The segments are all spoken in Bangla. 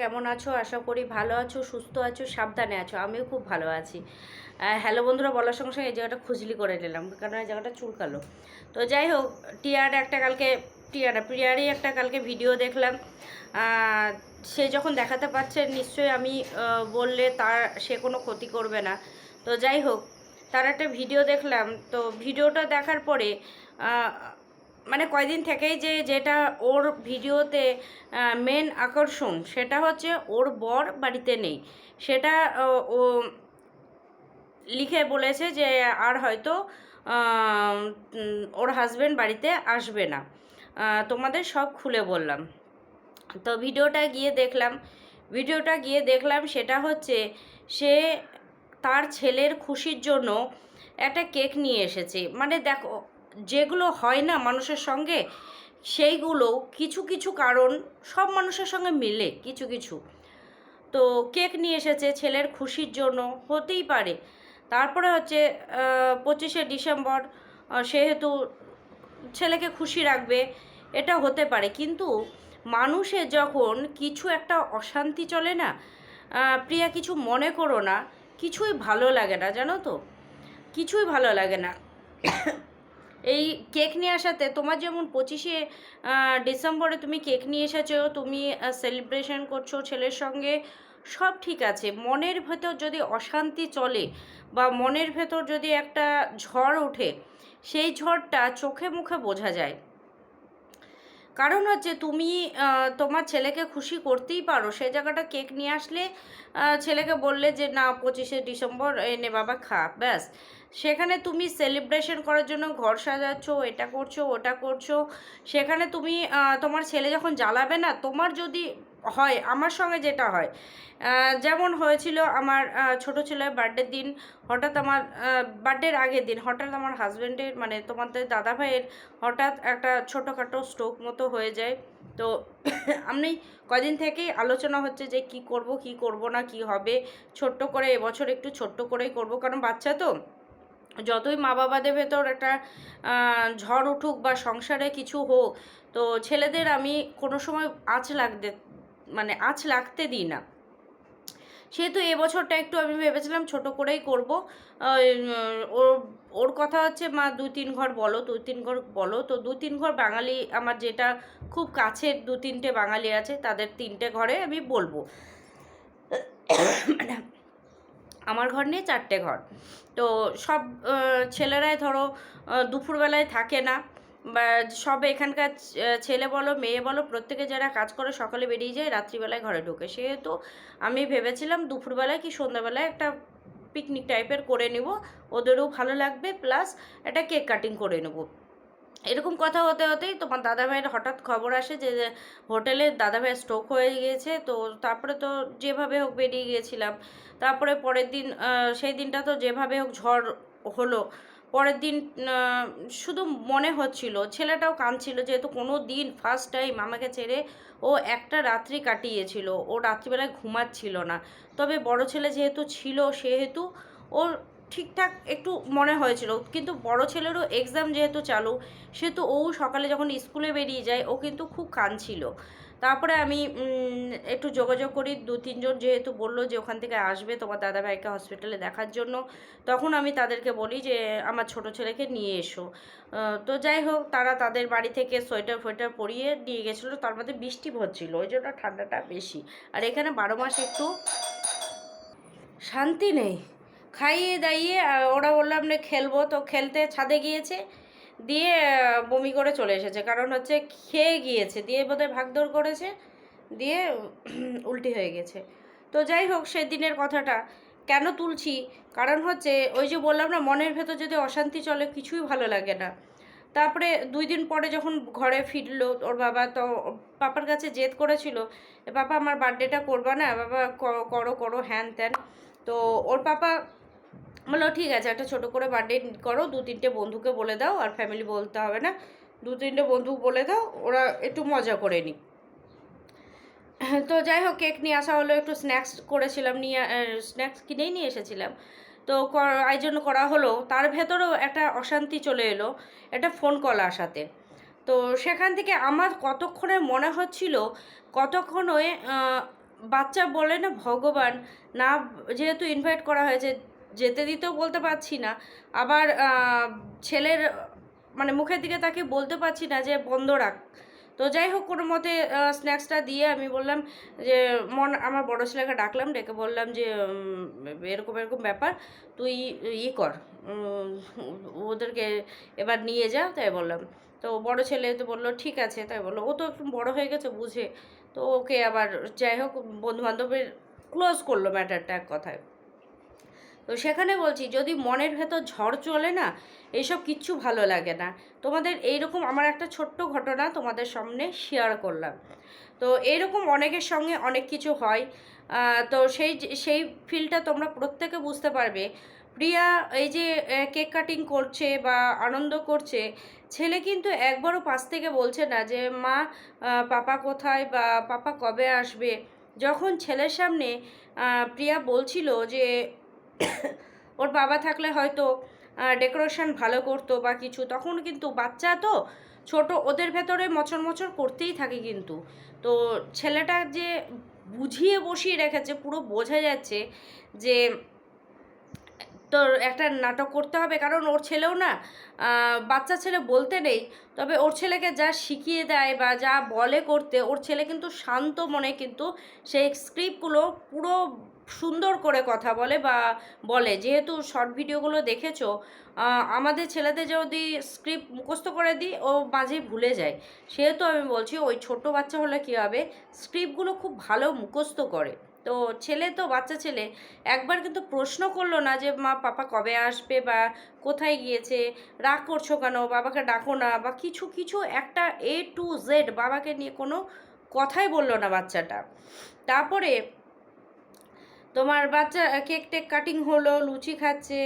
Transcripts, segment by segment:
কেমন আছো? আশা করি ভালো আছো, সুস্থ আছো, সাবধানে আছো। আমিও খুব ভালো আছি। হ্যালো বন্ধুরা, বলার সঙ্গে সঙ্গে এই জায়গাটা খুজলি করে নিলাম কারণ এই জায়গাটা চুলকালো। তো যাই হোক, টিয়ার একটা কালকে, টিয়ারা প্রিয়ারই একটা কালকে ভিডিও দেখলাম। সে যখন দেখাতে পারছে, নিশ্চয়ই আমি বললে তার, সে কোনো ক্ষতি করবে না। তো যাই হোক, তার একটা ভিডিও দেখলাম। তো ভিডিওটা দেখার পরে মানে কয়দিন থেকেই যে যেটা ওর ভিডিওতে মেন আকর্ষণ, সেটা হচ্ছে ওর বর বাড়িতে নেই। সেটা, ও লিখে বলেছে যে আর হয়তো ওর হাজবেন্ড বাড়িতে আসবে না। তোমাদের সব খুলে বললাম। তো ভিডিওটা গিয়ে দেখলাম, ভিডিওটা গিয়ে দেখলাম সেটা হচ্ছে, সে তার ছেলের খুশির জন্য একটা কেক নিয়ে এসেছে। মানে দেখো যেগুলো হয় না মানুষের সঙ্গে, সেইগুলো কিছু কিছু কারণ সব মানুষের সঙ্গে মিলে কিছু কিছু। তো কেক নিয়ে এসেছে ছেলের খুশির জন্য, হতেই পারে। তারপরে হচ্ছে পঁচিশে ডিসেম্বর সেহেতু ছেলেকে খুশি রাখবে, এটা হতে পারে। কিন্তু মানুষে যখন কিছু একটা অশান্তি চলে না প্রিয়া কিছু মনে করো না, কিছুই ভালো লাগে না, জানো তো? কিছুই ভালো লাগে না। এই কেক নিয়ে আসাতে তোমার যেমন পঁচিশে ডিসেম্বরে তুমি কেক নিয়ে এসেছ, তুমি সেলিব্রেশন করছ ছেলের সঙ্গে, সব ঠিক আছে। মনের ভেতর যদি অশান্তি চলে বা মনের ভেতর যদি একটা ঝড় ওঠে, সেই ঝড়টা চোখে মুখে বোঝা যায়। কারণ হচ্ছে তুমি তোমার ছেলেকে খুশি করতেই পারো। সেই জায়গাটা কেক নিয়ে আসলে ছেলেকে বললে যে, না, পঁচিশে ডিসেম্বর এনে বাবা খা। ব্যাস। সেখানে তুমি সেলিব্রেশন করার জন্য ঘর সাজাচ্ছ, এটা করছ, ওটা করছ। সেখানে তুমি তোমার ছেলে যখন জ্বালাবে না, তোমার যদি হয়, আমার সঙ্গে যেটা হয় যেমন হয়েছিল আমার ছোট ছেলের বার্থডের দিন, হঠাৎ আমার বার্থডের আগের দিন, হঠাৎ আমার হাজব্যান্ডের মানে তোমাদের দাদা ভাইয়ের, হঠাৎ একটা ছোটোখাটো স্ট্রোক মতো হয়ে যায়। তো আমি কদিন থেকেই আলোচনা হচ্ছে যে কি করব কি করব না, কি হবে? ছোট্ট করে এবছর একটু ছোট্ট করেই করব, কারণ বাচ্চা তো। যতই মা বাবাদের ভেতর একটা ঝড় উঠুক বা সংসারে কিছু হোক, তো ছেলেদের আমি কোনো সময় আঁচ লাগতে মানে আঁচ লাগতে দিই না। সেহেতু এবছরটা একটু আমি ভেবেছিলাম ছোট করেই করব। ওর ওর কথা হচ্ছে, মা দু তিন ঘর বলো দু তিন ঘর বলো। তো দু তিন ঘর বাঙালি, আমার যেটা খুব কাছের দু তিনটে বাঙালি আছে, তাদের তিনটে ঘরে আমি বলব। মানে আমার ঘর নিয়ে চারটে ঘর। তো সব ছেলেরাই ধরো দুপুরবেলায় থাকে না। বা সব এখানকার ছেলে বলো, মেয়ে বলো, প্রত্যেকে যারা কাজ করে সকালে বেরিয়ে যায়, রাত্রিবেলায় ঘরে ঢোকে। সেহেতু আমি ভেবেছিলাম দুপুরবেলায় কি সন্ধ্যাবেলায় একটা পিকনিক টাইপের করে নিব। ওদেরও ভালো লাগবে প্লাস একটা কেক কাটিং করে নেব। এরকম কথা হতে হতেই তোমার দাদাভাইয়ের হঠাৎ খবর আসে যে হোটেলে দাদাভাইয়ের স্ট্রোক হয়ে গিয়েছে। তো তারপরে তো যেভাবে হোক বেরিয়ে গিয়েছিলাম। তারপরে পরের দিন সেই দিনটা তো যেভাবে হোক ঝড় হলো। পরের দিন শুধু মনে হচ্ছিল, ছেলেটাও কাঁদছিল যেহেতু কোনো দিন ফার্স্ট টাইম আমাকে ছেড়ে ও একটা রাত্রি কাটিয়েছিল। ও রাত্রিবেলায় ঘুমাচ্ছিল না। তবে বড় ছেলে যেহেতু ছিল সেহেতু ওর ঠিকঠাক একটু মনে হয়েছিল। কিন্তু বড় ছেলেরও এক্সাম যেহেতু চালু সেহেতু ও সকালে যখন স্কুলে বেরিয়ে যায়, ও কিন্তু খুব কাঁদছিল। তারপরে আমি একটু যোগাযোগ করি দু তিনজন যেহেতু বলল যে ওখান থেকে আসবে তোমার দাদাভাইকে হসপিটালে দেখার জন্য, তখন আমি তাদেরকে বলি যে আমার ছোট ছেলেকে নিয়ে এসো। তো যাই হোক, তারা তাদের বাড়ি থেকে সোয়েটার ফোয়েটার পরিয়ে নিয়ে গেছিল, তার মধ্যে বৃষ্টি হচ্ছিল, ওই জন্য ঠান্ডাটা বেশি। আর এখানে বারো মাস একটু শান্তি নেই। খাইয়ে দাইয়ে ওরা বললাম না খেলব। তো খেলতে ছাদে গিয়েছে, দিয়ে বমি করে চলে এসেছে। কারণ হচ্ছে খেয়ে গিয়েছে, দিয়ে বোধহয় ভাগদৌড় করেছে, দিয়ে উল্টি হয়ে গেছে। তো যাই হোক, সেদিনের কথাটা। কেন তুলছি? কারণ হচ্ছে, ওই যে বললাম না, মনের ভেতর যদি অশান্তি চলে, কিছুই ভালো লাগে না। তারপরে দুই দিন পরে যখন ঘরে ফিরলো, ওর বাবা তো, পাপার কাছে জেদ করেছিল, "এ, পাপা, আমার বার্থডেটা করবা না? বাবা করো করো, হ্যান ত্যান। তো ওর পাপা বলল ঠিক আছে, একটা ছোটো করে বার্থডে করো, দু তিনটে বন্ধুকে বলে দাও, আর ফ্যামিলি বলতে হবে না। দু তিনটে বন্ধু বলে দাও, ওরা একটু মজা করে নি তো যাই হোক, কেক নিয়ে আসা হলো, একটু স্ন্যাক্স করেছিলাম, নিয়ে স্ন্যাক্স কিনেই নিয়ে এসেছিলাম। তো এই করা হলো, তার ভেতরেও একটা অশান্তি চলে এলো, একটা ফোন কল আসাতে। তো সেখান থেকে আমার কতক্ষণে মনে হচ্ছিল, কতক্ষণ বাচ্চা বলে না ভগবান, না, যেহেতু ইনভাইট করা হয়েছে যেতে দিতেও বলতে পারছি না। আবার ছেলের মানে মুখের দিকে তাকে বলতে পারছি না যে বন্ধ রাখ। তো যাই হোক, কোনো মতে স্ন্যাক্সটা দিয়ে আমি বললাম যে, মন, আমার বড় ছেলেকে ডাকলাম, ডেকে বললাম যে এরকম এরকম ব্যাপার, তুই ই কর। ওদেরকে এবার নিয়ে যা, তাই বললাম। তো বড় ছেলে তো বলল, ঠিক আছে। তাই বলল, ও তো একটু বড় হয়ে গেছে, বুঝে। তো ওকে আবার, যাই হোক বন্ধু বান্ধবের ক্লোজ করল ম্যাটারটা এক কথায়। তো সেখানে বলছি, যদি মনের ভেতর ঝড় চলে না এইসব কিচ্ছু ভালো লাগে না। তোমাদের এইরকম আমার একটা ছোট্ট ঘটনা তোমাদের সামনে শেয়ার করলাম। তো এইরকম অনেকের সঙ্গে অনেক কিছু হয়। তো সেই সেই ফিলটা তোমরা প্রত্যেকে বুঝতে পারবে। প্রিয়া এই যে কেক কাটিং করছে বা আনন্দ করছে, ছেলে কিন্তু একবারও পাশ থেকে বলছে না যে, মা পাপা কোথায় বা পাপা কবে আসবে? যখন ছেলের সামনে প্রিয়া বলছিল যে ওর বাবা থাকলে হয়তো ডেকোরেশন ভালো করতো বা কিছু। তখন কিন্তু বাচ্চা তো ছোট, ওদের ভেতরে মচর মচর করতেই থাকে কিন্তু। তো ছেলেটা যে বুঝিয়ে বসিয়ে রেখেছে, পুরো বোঝা যাচ্ছে যে তোর একটা নাটক করতে হবে। কারণ ওর ছেলেও না বাচ্চা ছেলে বলতে নেই। তবে ওর ছেলেকে যা শিখিয়ে দেয় বা যা বলে করতে, ওর ছেলে কিন্তু শান্ত মনে কিন্তু সেই স্ক্রিপ্টগুলো পুরো সুন্দর করে কথা বলে বা বলে। যেহেতু শর্ট ভিডিওগুলো দেখেছ আমাদের ছেলেদের যদি স্ক্রিপ্ট মুখস্থ করে দিই, ও মাঝে ভুলে যায়। সেহেতু আমি বলছি, ওই ছোট বাচ্চা হলে কী হবে? স্ক্রিপ্টগুলো খুব ভালো মুখস্থ করে। তো ছেলে তো, বাচ্চা ছেলে, একবার কিন্তু প্রশ্ন করল না যে, মা, পাপা কবে আসবে বা কোথায় গিয়েছে? রাগ করছ কেন? বাবাকে ডাকো না? বা কিছু কিছু একটা এ টু জেড বাবাকে নিয়ে কোনো কথাই বলল না বাচ্চাটা। তারপরে তোমার বাচ্চা কেক টেক কাটিং হলো, লুচি খাচ্ছে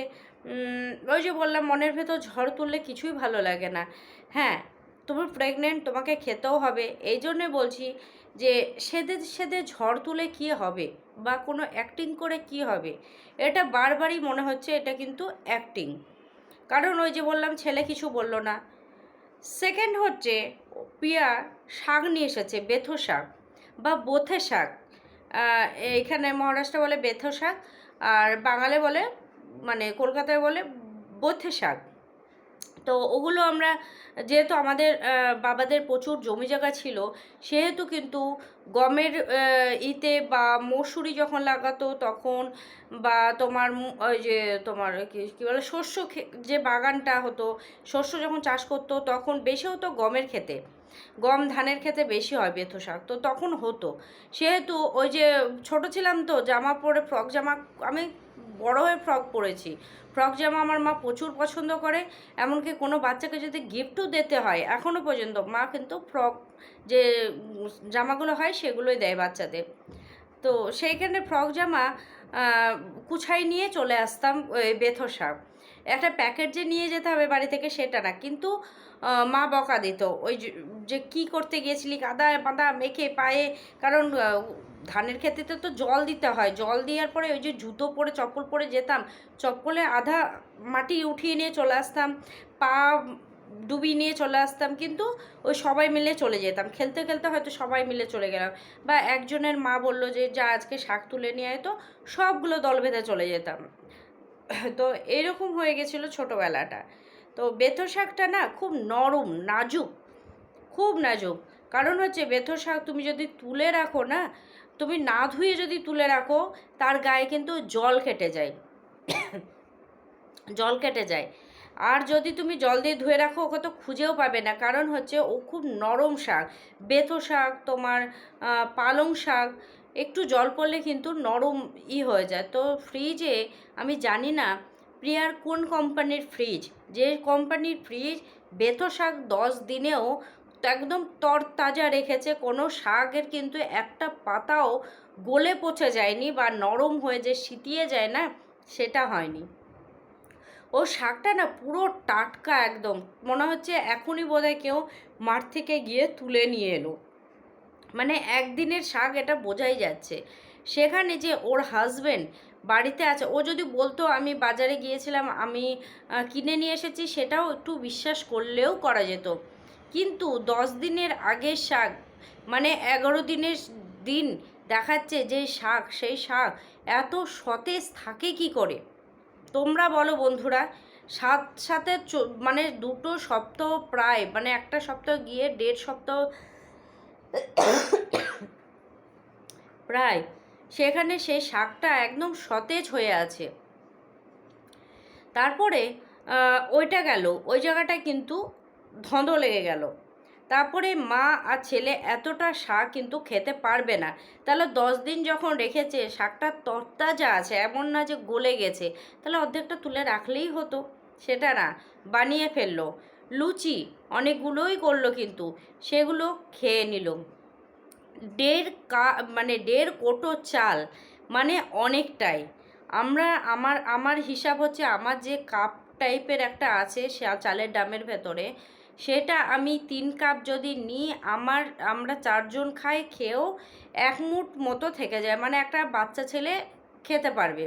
ওই যে বললাম, মনের ভেতর ঝড় তুললে কিছুই ভালো লাগে না। হ্যাঁ তুমি প্রেগনেন্ট তোমাকে খেতেও হবে। এই জন্যে বলছি যে সেদে সেদে ঝড় তুলে কি হবে বা কোনো অ্যাক্টিং করে কি হবে, এটা বারবারই মনে হচ্ছে, এটা কিন্তু অ্যাক্টিং কারণ ওই যে বললাম, ছেলে কিছু বলল না। সেকেন্ড হচ্ছে, পিয়া শাক নিয়ে এসেছে, বেথো শাক বা বোথে শাক। এইখানে মহারাষ্ট্র বলে বেথ শাক, আর বাঙালি বলে মানে কলকাতায় বলে বোথে শাক। তো ওগুলো আমরা, যেহেতু আমাদের বাবাদের প্রচুর জমি জায়গা ছিল, সেহেতু কিন্তু গমের ইতে বা মসুরি যখন লাগাতো তখন বা তোমার ওই যে তোমার কি বলে, শস্য যে বাগানটা হতো, শস্য যখন চাষ করতো তখন বেশি হতো গমের খেতে গম ধানের খেতে বেশি হয় বেথো শাক। তো তখন হতো। সেহেতু ওই যে ছোট ছিলাম তো, জামা পরে ফ্রক জামা, আমি বড় হয়ে ফ্রক পরেছি। ফ্রক জামা আমার মা প্রচুর পছন্দ করে, এমনকি কোনো বাচ্চাকে যদি গিফটও দিতে হয় এখনও পর্যন্ত মা কিন্তু ফ্রক যে জামাগুলো হয় সেগুলোই দেয় বাচ্চাদের। তো সেইখানে ফ্রক জামা কুছাই নিয়ে চলে আসতাম বেথো শাক। একটা প্যাকেট যে নিয়ে যেতে হবে বাড়ি থেকে সেটা না। কিন্তু মা বকা দিত। ওই যে- কি করতে গিয়েছিলি, কাদা বাঁধা মেখে, পায়ে, কারণ ধানের ক্ষেত্রে তো জল দিতে হয়। জল দেওয়ার পরে ওই যে জুতো পরে, চপ্পল পরে যেতাম, চপ্পলে আধা মাটি উঠিয়ে নিয়ে চলে আসতাম, পা ডুবিয়ে নিয়ে চলে আসতাম, কিন্তু ওই সবাই মিলে চলে যেতাম। খেলতে খেলতে হয়তো সবাই মিলে চলে গেলাম। বা একজনের মা বলল যে, যা আজকে শাক তুলে নিয়ে আয় তো। সবগুলো দল বেঁধে চলে যেতাম। তো এরকম হয়ে গেছিল ছোটোবেলাটা। তো বেথর শাকটা না খুব নরম, নাজুক, খুব নাজুক। কারণ হচ্ছে বেথর শাক তুমি যদি তুলে রাখো না, তুমি না ধুয়ে যদি তুলে রাখো, তার গায়ে কিন্তু জল কেটে যায়। জল কেটে যায়। আর যদি তুমি জল দিয়ে ধুয়ে রাখো, ওকে তো খুঁজেও পাবে না। কারণ হচ্ছে ও খুব নরম শাক। বেথো শাক, তোমার পালং শাক একটু জল পড়লে কিন্তু নরম ই হয়ে যায়। তো ফ্রিজে আমি জানি না, প্রিয়ার কোন কোম্পানির ফ্রিজ যে কোম্পানির ফ্রিজ বেথো শাক দশ দিনেও একদম তরতাজা রেখেছে, কোনো শাকের কিন্তু একটা পাতাও গলে পচে যায়নি বা নরম হয়ে যে সিটিয়ে যায় না, সেটা হয়নি। ও শাকটা না পুরো টাটকা একদম, মনে হচ্ছে এখনই বোধহয় কেউ মাঠ থেকে গিয়ে তুলে নিয়ে এলো। মানে একদিনের শাক এটা বোঝাই যাচ্ছে। সেখানে যে ওর হাজবেন্ড বাড়িতে আছে, ও যদি বলতো, আমি বাজারে গিয়েছিলাম, আমি কিনে নিয়ে এসেছি সেটাও একটু বিশ্বাস করলেও করা যেত। কিন্তু দশ দিনের আগের শাক মানে এগারো দিনের দিন দেখাচ্ছে যে শাক, সেই শাক এত সতেজ থাকে কি করে? তোমরা বলো বন্ধুরা, সাত, সাথে মানে দুটো সপ্তাহ প্রায় মানে একটা সপ্তাহ গিয়ে দেড় সপ্তাহ প্রায় সেখানে সেই শাকটা একদম সতেজ হয়ে আছে। তারপরে ওইটা গেল। ওই জায়গাটায় কিন্তু ধঁধ লেগে গেল। তারপরে মা আর ছেলে এতটা শাক কিন্তু খেতে পারবে না। তাহলে দশ দিন যখন রেখেছে, শাকটা তরতাজা আছে, এমন না যে গলে গেছে, তাহলে অর্ধেকটা তুলে রাখলেই হতো। সেটা না, বানিয়ে ফেলল। লুচি অনেকগুলোই করল কিন্তু, সেগুলো খেয়ে নিল। দেড় কা মানে দেড় কোটো চাল মানে অনেকটাই। আমরা, আমার আমার হিসাব হচ্ছে আমার যে কাপ টাইপের একটা আছে সে চালের ডামের ভেতরে, সেটা আমি তিন কাপ যদি নিই, আমার, আমরা চারজন খাই, খেয়েও এক মুঠ মতো থেকে যায়। মানে একটা বাচ্চা ছেলে খেতে পারবে।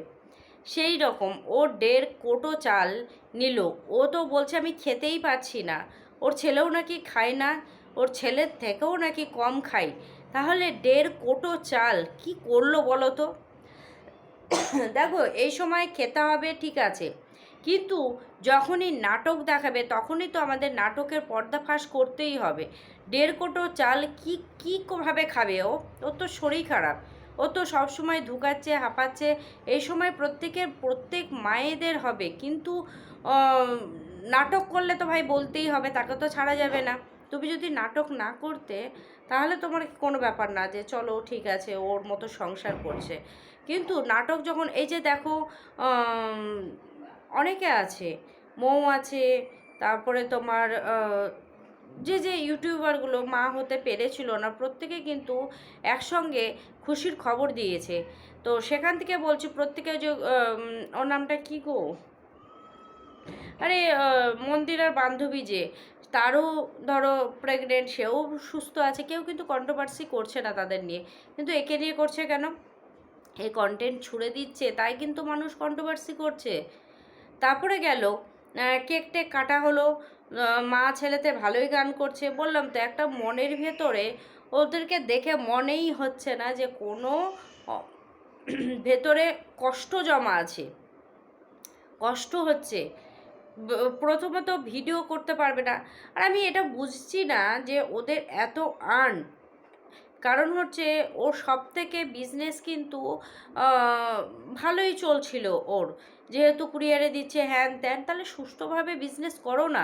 সেই রকম ও দেড় কোটো চাল নিল। ও তো বলছে, আমি খেতেই পারছি না। ওর ছেলেও নাকি খায় না, ওর ছেলের থেকেও নাকি কম খায়। তাহলে দেড় কোটো চাল কি করল বলো তো? দেখো, এই সময় খেতে হবে, ঠিক আছে। কিন্তু যখনই নাটক দেখাবে, তখনই তো আমাদের নাটকের পর্দাফাশ করতেই হবে। দেড় কোটো চাল কি, কী ভাবে খাবে ও? ওর তো শরীর খারাপ। ও তো সবসময় ধুকাচ্ছে, হাঁপাচ্ছে। এই সময় প্রত্যেকের, প্রত্যেক মায়েদের হবে। কিন্তু নাটক করলে তো ভাই বলতেই হবে, তাকে তো ছাড়া যাবে না। তুমি যদি নাটক না করতে, তাহলে তোমার কোনো ব্যাপার না যে, চলো, ঠিক আছে, ওর মতো সংসার করছে। কিন্তু নাটক যখন, এই যে দেখো অনেকে আছে, মৌ আছে, তারপরে তোমার যে যে ইউটিউবারগুলো মা হতে পেরেছিল না, প্রত্যেকে কিন্তু একসঙ্গে খুশির খবর দিয়েছে। তো সেখান থেকে বলছি, প্রত্যেকে যে ওর নামটা কী গো? আরে মন্দিরার বান্ধবী যে, তারও ধরো প্রেগনেন্ট সেও সুস্থ আছে, কেউ কিন্তু কন্ট্রোভার্সি করছে না তাদের নিয়ে। কিন্তু একে নিয়ে করছে কেন? এই কন্টেন্ট ছুড়ে দিচ্ছে, তাই কিন্তু মানুষ কন্ট্রোভার্সি করছে। তারপরে গেল কেক টেক কাটা হলো মা ছেলেতে ভালোই গান করছে। বললাম, তো একটা মনের ভেতরে ওদেরকে দেখে মনেই হচ্ছে না যে কোনো ভেতরে কষ্ট জমা আছে। কষ্ট হচ্ছে। প্রথমত ভিডিও করতে পারবে না। আর আমি এটা বুঝছি না যে ওদের এত আর্ন। কারণ হচ্ছে ওর সব থেকে বিজনেস কিন্তু ভালোই চলছিল ওর। যেহেতু কুরিয়ারে দিচ্ছে, হ্যান ত্যান, তাহলে সুষ্ঠুভাবে বিজনেস করো না।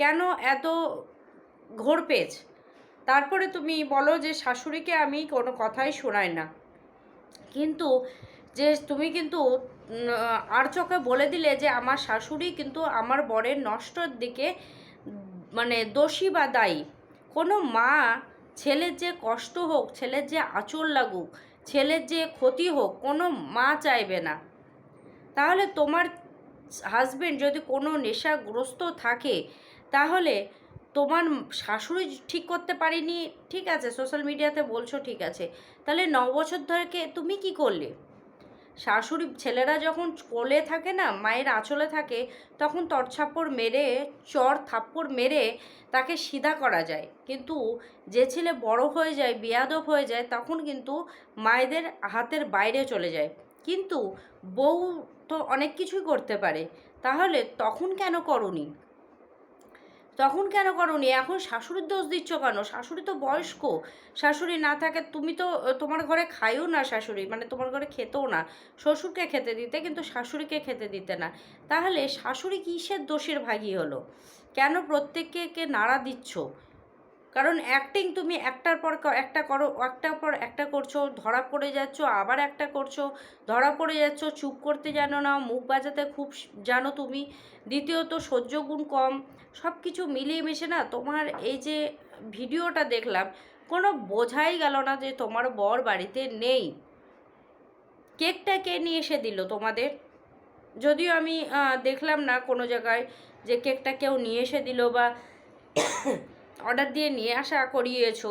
কেন এত ঘোরপেচ তারপরে তুমি বলো যে শাশুড়িকে আমি কোনো কথাই শোনাই না। কিন্তু যে তুমি কিন্তু আর চোখে বলে দিলে যে আমার শাশুড়ি কিন্তু আমার বরের নষ্টর দিকে মানে দোষী বা দায়ী। কোনো মা ছেলের যে কষ্ট হোক, ছেলের যে আঁচল লাগুক, ছেলের যে ক্ষতি হোক, কোনো মা চাইবে না। তাহলে তোমার হাজবেন্ড যদি কোনো নেশাগ্রস্ত থাকে তাহলে তোমার শাশুড়ি ঠিক করতে পারিনি, ঠিক আছে সোশ্যাল মিডিয়াতে বলছো ঠিক আছে, তাহলে ন বছর ধরেকে তুমি কি করলে? শাশুড়ি, ছেলেরা যখন কোলে থাকে না, মায়ের আঁচলে থাকে, তখন তরছাপ্পড় মেরে, চর থাপ্পড় মেরে তাকে সিধা করা যায়। কিন্তু যে ছেলে বড় হয়ে যায়, বেয়াদব হয়ে যায়, তখন কিন্তু মায়েদের হাতের বাইরে চলে যায়। কিন্তু বউ তো অনেক কিছুই করতে পারে। তাহলে তখন কেন করনি? তখন কেন করনি? এখন শাশুড়ির দোষ দিচ্ছ কেন? শাশুড়ি তো বয়স্ক। শাশুড়ি না থাকে, তুমি তো তোমার ঘরে খাইও না শাশুড়ি মানে তোমার ঘরে খেতেও না। শ্বশুরকে খেতে দিতে, কিন্তু শাশুড়িকে খেতে দিতে না। তাহলে শাশুড়ি কিসের দোষের ভাগী হলো? কেন প্রত্যেককে নাড়া দিচ্ছ? কারণ অ্যাক্টিং তুমি একটার পর একটা করো, একটার পর একটা করছ, ধরা পড়ে যাচ্ছ, আবার একটা করছ, ধরা পড়ে যাচ্ছ, চুপ করতে জানো না, মুখ বাজাতে খুব জানো তুমি। দ্বিতীয়ত সহ্য গুণ কম সব কিছু মিলিয়ে মিশে না তোমার এই যে ভিডিওটা দেখলাম, কোনো বোঝাই গেল না যে তোমার বর বাড়িতে নেই। কেকটা কে নিয়ে এসে দিল তোমাদের? যদিও আমি দেখলাম না কোনো জায়গায় যে কেকটা কেউ নিয়ে এসে দিল বা অর্ডার দিয়ে নিয়ে আসা করিয়েছ।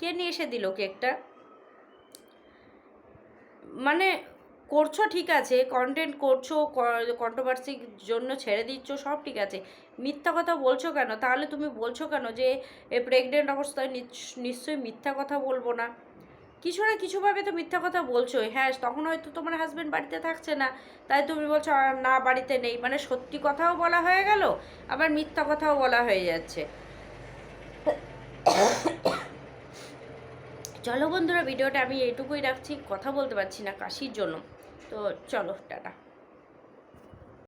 কে নিয়ে এসে দিল কেকটা? মানে করছ ঠিক আছে কন্টেন্ট করছ কন্ট্রোভার্সির জন্য ছেড়ে দিচ্ছ, সব ঠিক আছে। মিথ্যা কথা বলছো কেন? তাহলে তুমি বলছো কেন যে প্রেগনেন্ট অবস্থায় নিশ্চয়ই মিথ্যা কথা বলব না? কিছু না কিছুভাবে তো মিথ্যা কথা বলছোই। হ্যাঁ তখন হয়তো তোমার হাজব্যান্ড বাড়িতে থাকছে না। তাই তুমি বলছো না, বাড়িতে নেই। মানে সত্যি কথাও বলা হয়ে গেল, আবার মিথ্যা কথাও বলা হয়ে যাচ্ছে। চলো বন্ধুরা, ভিডিওটা আমি এইটুকুই রাখছি, কথা বলতে পারছি না কাশির জন্য। তো চলো, টাটা।